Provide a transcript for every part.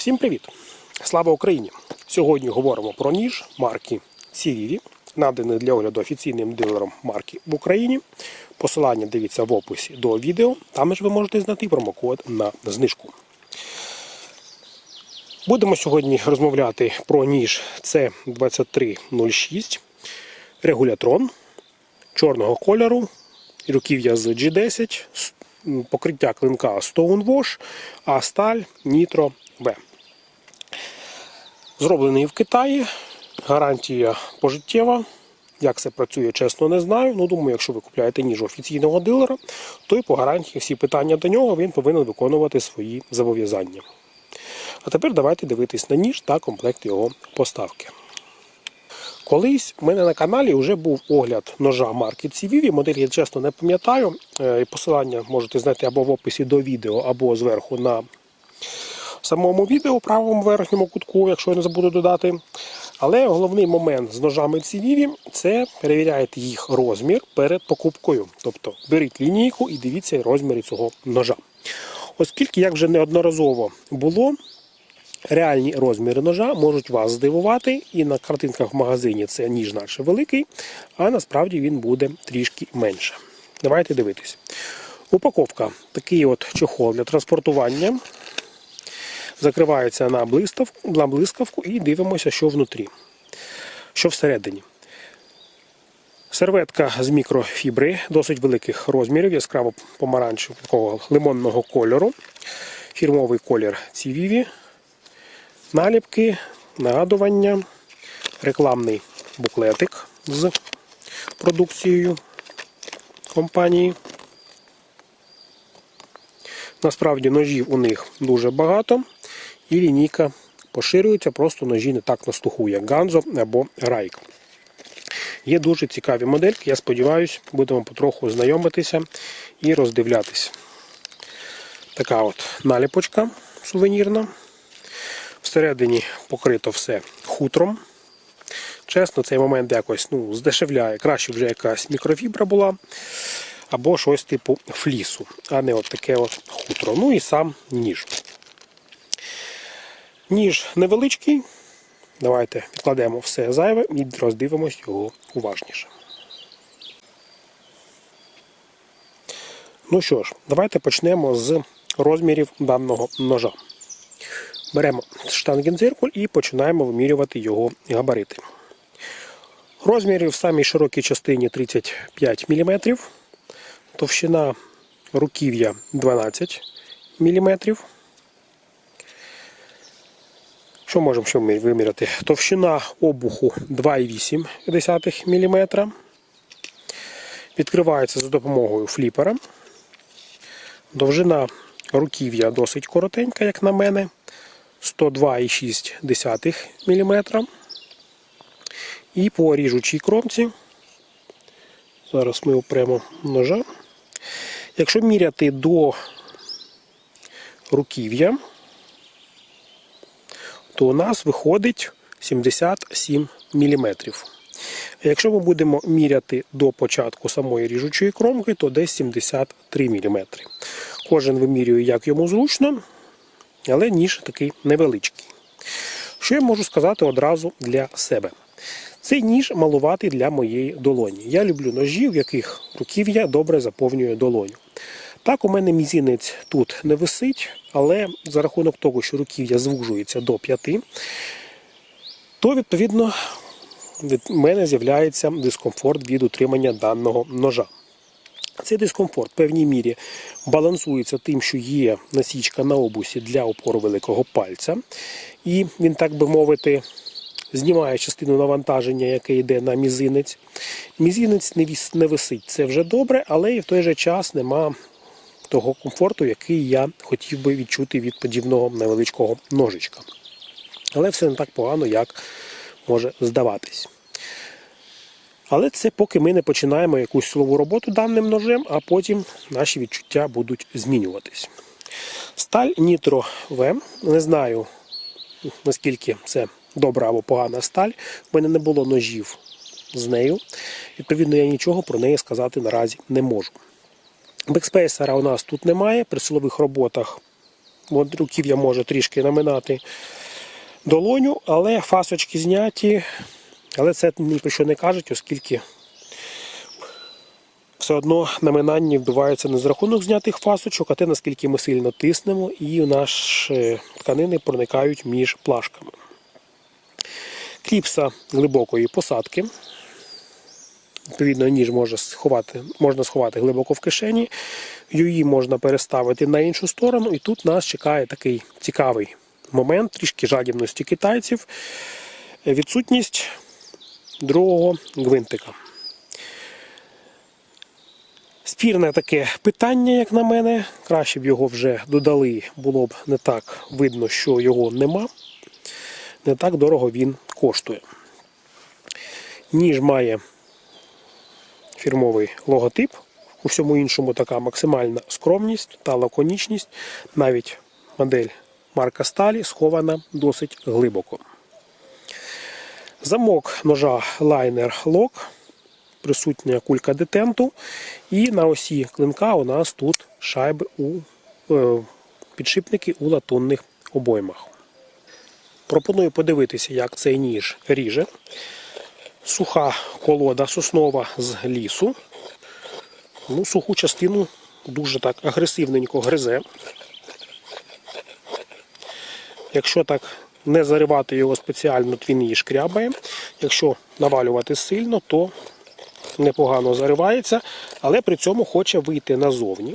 Всім привіт! Слава Україні! Сьогодні говоримо про ніж марки Сівіві, наданий для огляду офіційним дилером марки в Україні. Посилання дивіться в описі до відео. Там ж ви можете знайти промокод на знижку. Будемо сьогодні розмовляти про ніж C2306 регулятрон чорного кольору, руків'я з G10, покриття клинка Stonewash, а сталь Nitro B. Зроблений в Китаї. Гарантія пожиттєва. Як це працює, чесно, не знаю. Ну, думаю, якщо ви купляєте ніж офіційного дилера, то і по гарантії всі питання до нього він повинен виконувати свої зобов'язання. А тепер давайте дивитись на ніж та комплект його поставки. Колись в мене на каналі вже був огляд ножа марки CVV. Модель я чесно не пам'ятаю. Е, Посилання можете знайти або в описі до відео, або зверху на самому відео у правому верхньому кутку, якщо я не забуду додати. Але головний момент з ножами CVV – це перевіряєте їх розмір перед покупкою. Тобто беріть лінійку і дивіться розміри цього ножа. Оскільки, як вже неодноразово було, реальні розміри ножа можуть вас здивувати, і на картинках в магазині це ніж наче великий, а насправді він буде трішки менше. Давайте дивитись. Упаковка такий от чохол для транспортування. Закривається на блискавку, на блискавку і дивимося, що внутрі. Що всередині. Серветка з мікрофібри досить великих розмірів, яскраво помаранчевого такого лимонного кольору. Фірмовий колір CVV. Наліпки, нагадування, рекламний буклетик з продукцією компанії. Насправді ножів у них дуже багато, і лінійка поширюється, просто ножі не так на слуху, як Ганзо або Райк. Є дуже цікаві модельки, я сподіваюся, будемо потроху знайомитися і роздивлятися. Така от наліпочка сувенірна. Всередині покрито все хутром. Чесно, цей момент якось ну, здешевляє. Краще вже якась мікрофібра була, або щось типу флісу, а не от таке от хутро. Ну і сам ніж. Ніж невеличкий. Давайте відкладемо все зайве і роздивимось його уважніше. Ну що ж, давайте почнемо з розмірів даного ножа. Беремо штангенциркуль і починаємо вимірювати його габарити. Розміри в самій широкій частині 35 мм, товщина руків'я 12 мм. Що можемо ще виміряти? Товщина обуху 2,8 мм. Відкривається за допомогою фліпера. Довжина руків'я досить коротенька, як на мене. 102,6 мм. І по ріжучій кромці. Зараз ми опремо ножа. Якщо міряти до руків'я, то у нас виходить 77 мм. Якщо ми будемо міряти до початку самої ріжучої кромки, то десь 73 мм. Кожен вимірює, як йому зручно, але ніж такий невеличкий. Що я можу сказати одразу для себе? Цей ніж малуватий для моєї долоні. Я люблю ножі, в яких руків'я добре заповнює долоню. Так, у мене мізінець тут не висить, але за рахунок того, що руків'я звужується до 5, то відповідно від мене з'являється дискомфорт від утримання даного ножа. Цей дискомфорт в певній мірі балансується тим, що є насічка на обусі для опору великого пальця, і він, так би мовити, знімає частину навантаження, яке йде на мізинець. Мізинець не висить, це вже добре, але і в той же час нема того комфорту, який я хотів би відчути від подібного невеличкого ножичка. Але все не так погано, як може здаватись. Але це поки ми не починаємо якусь силову роботу даним ножем, а потім наші відчуття будуть змінюватись. Сталь Nitro V. Не знаю, наскільки це добра або погана сталь. У мене не було ножів з нею. Відповідно, я нічого про неї сказати наразі не можу. Бекспейсера у нас тут немає. При силових роботах от руків'я може трішки наминати долоню, але фасочки зняті. Але це ні про що не кажуть, оскільки все одно наминання відбувається не з рахунок знятих фасочок, а те, наскільки ми сильно тиснемо, і наші тканини проникають між плашками. Кліпса глибокої посадки. Відповідно, ніж може сховати, можна сховати глибоко в кишені. Її можна переставити на іншу сторону, і тут нас чекає такий цікавий момент, трішки жадібності китайців. Відсутність другого гвинтика. Спірне таке питання, як на мене. Краще б його вже додали, було б не так видно, що його нема. Не так дорого він коштує. Ніж має фірмовий логотип. У всьому іншому така максимальна скромність та лаконічність. Навіть модель марка Сталі схована досить глибоко. Замок ножа Liner Lock, присутня кулька детенту. І на осі клинка у нас тут шайби у е, підшипники у латунних обоймах. Пропоную подивитися, як цей ніж ріже. Суха колода соснова з лісу. Ну, Суху частину дуже так агресивненько гризе. Якщо так не заривати його спеціально, то він її шкрябає. Якщо навалювати сильно, то непогано заривається, але при цьому хоче вийти назовні.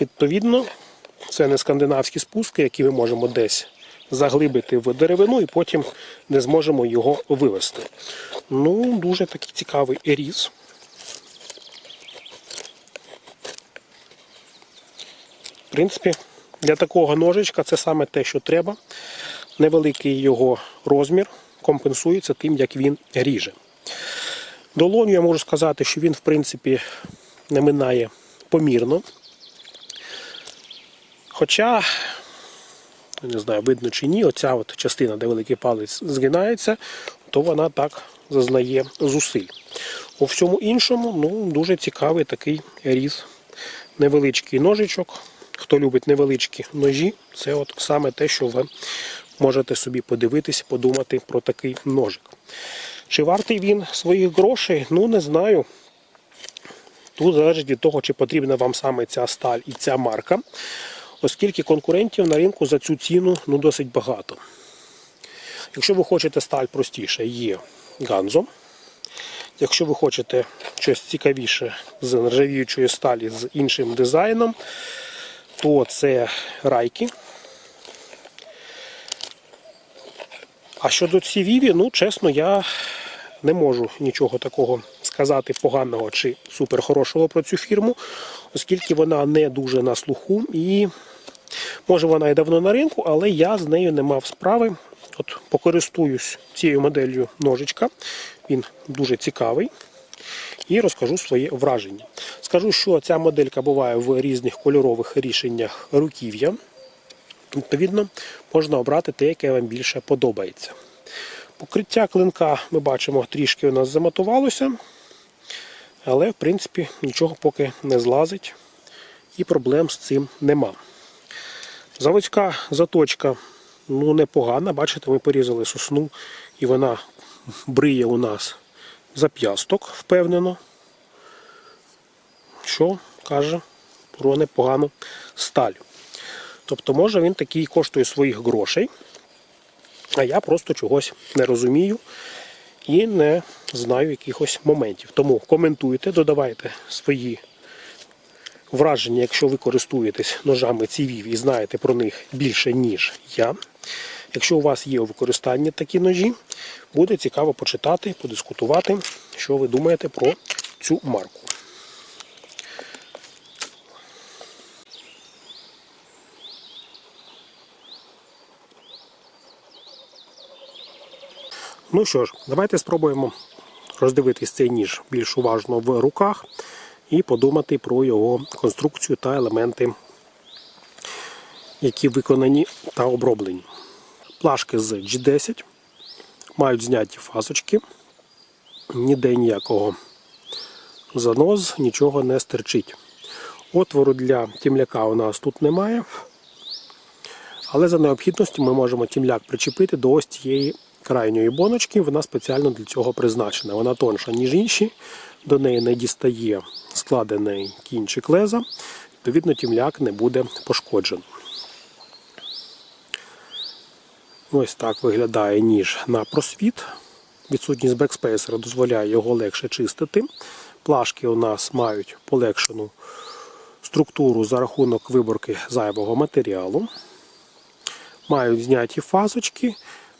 Відповідно, це не скандинавські спуски, які ми можемо десь заглибити в деревину і потім не зможемо його вивести. Ну, дуже такий цікавий різ. В принципі, для такого ножичка це саме те, що треба. Невеликий його розмір компенсується тим, як він ріже. Долоню я можу сказати, що він, в принципі, не минає помірно. Хоча, не знаю, видно чи ні, оця от частина, де великий палець згинається, то вона так зазнає зусиль. У всьому іншому, ну, дуже цікавий такий різ. Невеличкий ножичок. Хто любить невеличкі ножі, це от саме те, що ви можете собі подивитись, подумати про такий ножик. Чи вартий він своїх грошей? Ну, не знаю. Тут залежить від того, чи потрібна вам саме ця сталь і ця марка, оскільки конкурентів на ринку за цю ціну ну, досить багато. Якщо ви хочете сталь простіше, є Ганзо. Якщо ви хочете щось цікавіше з нержавіючої сталі з іншим дизайном, то це райки. А щодо Цівіві, ну, чесно, я не можу нічого такого сказати поганого чи суперхорошого про цю фірму, оскільки вона не дуже на слуху і може вона і давно на ринку, але я з нею не мав справи. От покористуюсь цією моделлю ножичка. Він дуже цікавий. І розкажу своє враження. Скажу, що ця моделька буває в різних кольорових рішеннях руків'я. Відповідно, можна обрати те, яке вам більше подобається. Покриття клинка ми бачимо, трішки у нас заматувалося, але, в принципі, нічого поки не злазить і проблем з цим нема. Заводська заточка ну, непогана. Бачите, ми порізали сосну і вона бриє у нас зап'ясток, впевнено, що каже про непогану сталь. Тобто, може він такий коштує своїх грошей, а я просто чогось не розумію і не знаю якихось моментів. Тому коментуйте, додавайте свої враження, якщо ви користуєтесь ножами цівів і знаєте про них більше, ніж я. Якщо у вас є у використанні такі ножі, буде цікаво почитати, подискутувати, що ви думаєте про цю марку. Ну що ж, давайте спробуємо роздивитись цей ніж більш уважно в руках і подумати про його конструкцію та елементи, які виконані та оброблені. Плашки з G10 мають зняті фасочки, ніде ніякого занос, нічого не стерчить. Отвору для тімляка у нас тут немає. Але за необхідністю ми можемо тімляк причепити до ось цієї крайньої боночки. Вона спеціально для цього призначена. Вона тонша, ніж інші. До неї не дістає складений кінчик леза. Відповідно, тімляк не буде пошкоджено. Ось так виглядає ніж на просвіт. Відсутність бекспейсера дозволяє його легше чистити. Плашки у нас мають полегшену структуру за рахунок виборки зайвого матеріалу. Мають зняті фасочки,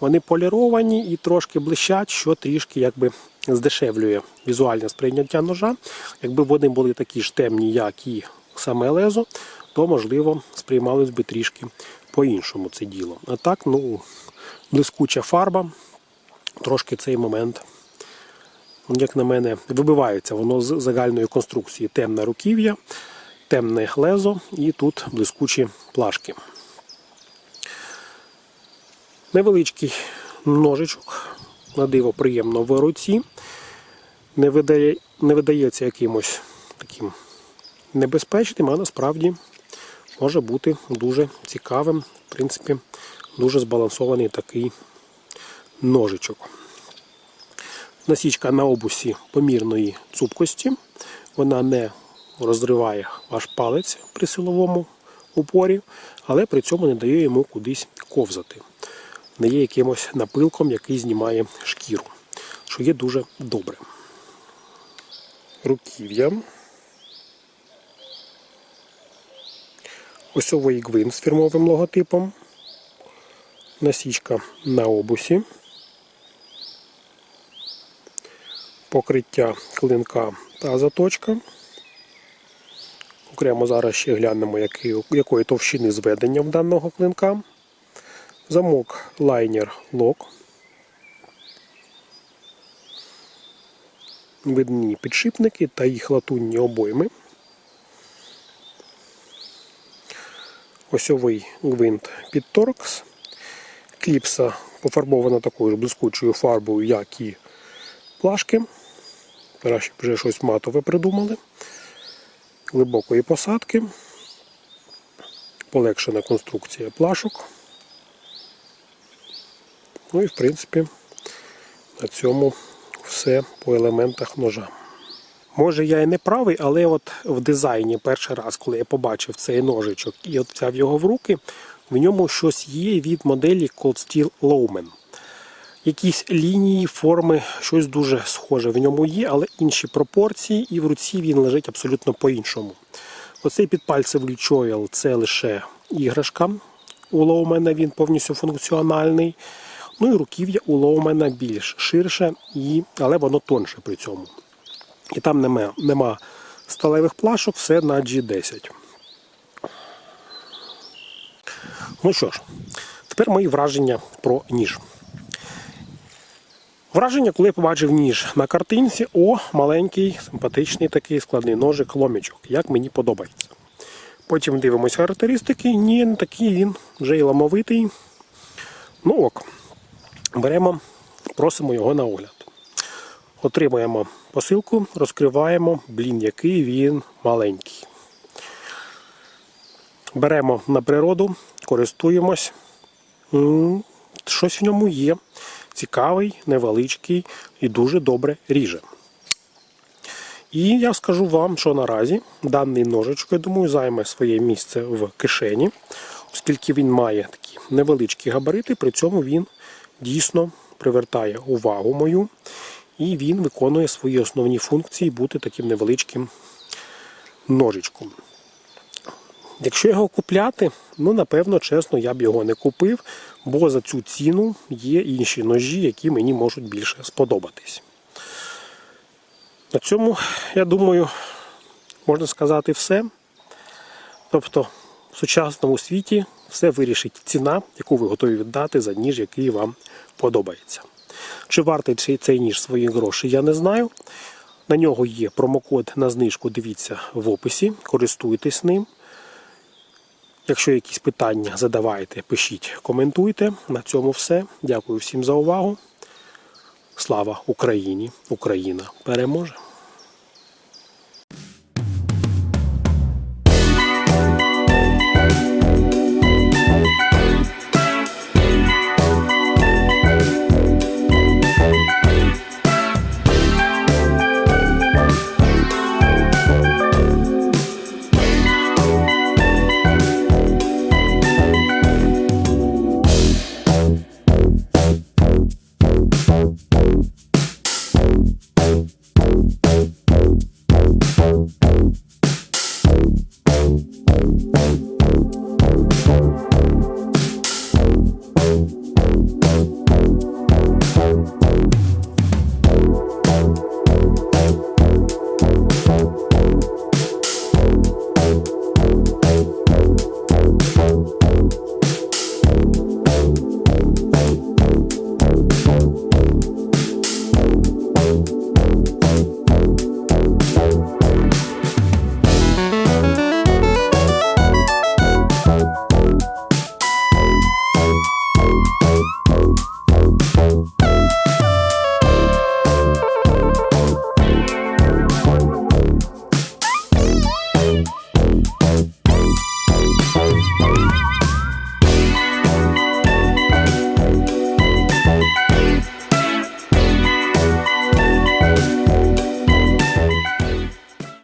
вони поліровані і трошки блищать, що трішки якби здешевлює візуальне сприйняття ножа. Якби вони були такі ж темні, як і саме лезо, то можливо сприймалось би трішки по-іншому це діло. А так, ну, блискуча фарба, трошки цей момент, як на мене, вибивається воно з загальної конструкції. Темне руків'я, темне лезо і тут блискучі плашки. Невеличкий ножичок, на диво приємно в руці, не, видає, не видається якимось таким небезпечним, а насправді може бути дуже цікавим. В принципі, дуже збалансований такий ножичок. Насічка на обусі помірної цупкості. Вона не розриває ваш палець при силовому упорі, але при цьому не дає йому кудись ковзати. Не є якимось напилком, який знімає шкіру, що є дуже добре. Руків'я. Осьовий гвинт з фірмовим логотипом. Насічка на обусі. Покриття клинка та заточка. Окремо зараз ще глянемо, якої, товщини зведення в даного клинка. Замок лайнер лок. Видні підшипники та їх латунні обойми. Осьовий гвинт під торкс. Кліпса пофарбована такою ж блискучою фарбою, як і плашки. Краще вже щось матове придумали. Глибокої посадки. Полегшена конструкція плашок. Ну і в принципі на цьому все по елементах ножа. Може я і не правий, але от в дизайні перший раз, коли я побачив цей ножичок і от взяв його в руки, в ньому щось є від моделі Cold Steel Lowman. Якісь лінії, форми, щось дуже схоже в ньому є, але інші пропорції, і в руці він лежить абсолютно по-іншому. Оцей підпальцевий чойл це лише іграшка. У Лоумена він повністю функціональний. Ну і руків'я у Лоумена більш ширше, і, але воно тонше при цьому. І там нема, нема сталевих плашок, все на G10. Ну що ж, тепер мої враження про ніж. Враження, коли я побачив ніж на картинці, о, маленький, симпатичний такий складний ножик ломічок, як мені подобається. Потім дивимося характеристики. Ні, такий він вже і ламовитий. Ну ок. Беремо, просимо його на огляд. Отримуємо посилку, розкриваємо, блін, який він маленький. Беремо на природу, користуємось. Щось в ньому є. Цікавий, невеличкий і дуже добре ріже. І я скажу вам, що наразі даний ножичок, я думаю, займе своє місце в кишені, оскільки він має такі невеличкі габарити, при цьому він дійсно привертає увагу мою, і він виконує свої основні функції бути таким невеличким ножичком. Якщо його купляти, ну напевно, чесно, я б його не купив, бо за цю ціну є інші ножі, які мені можуть більше сподобатись. На цьому, я думаю, можна сказати все. Тобто, в сучасному світі все вирішить ціна, яку ви готові віддати за ніж, який вам подобається. Чи вартий цей- ніж свої гроші, я не знаю. На нього є промокод на знижку, дивіться в описі, користуйтесь ним. Якщо якісь питання задавайте, пишіть, коментуйте. На цьому все. Дякую всім за увагу. Слава Україні! Україна переможе!